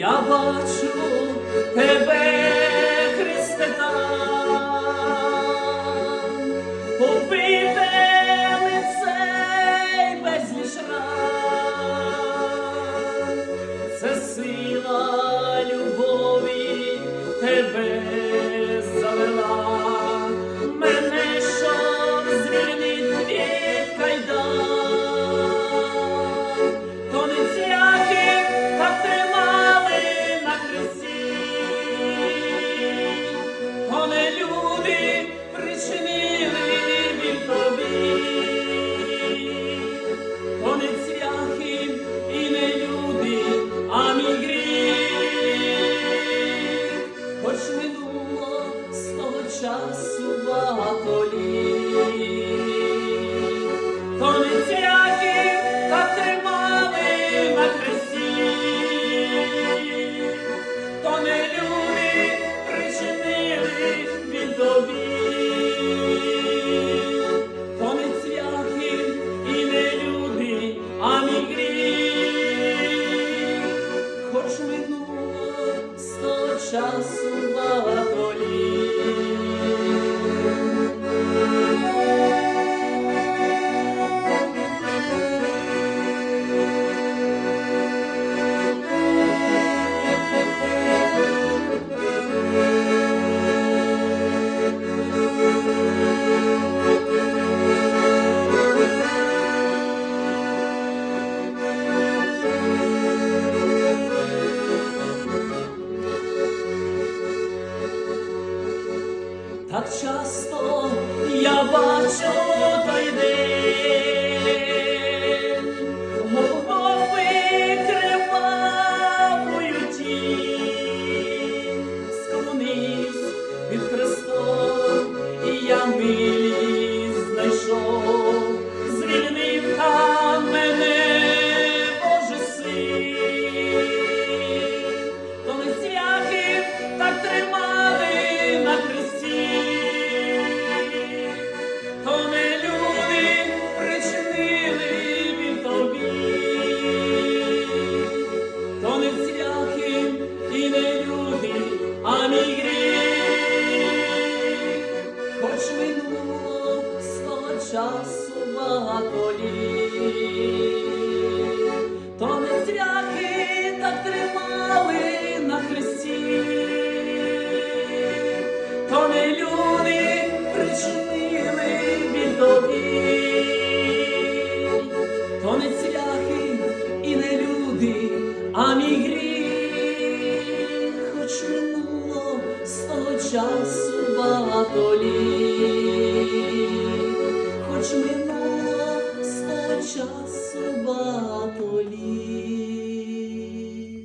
я бачу тебе. 相思。часто я бачу. часу колі, то не зв'яки так тримали на хресті, то не люди причинили бідові, то не цвяхи і не люди, а мій гріх, хоч минуло з того часу багато літ.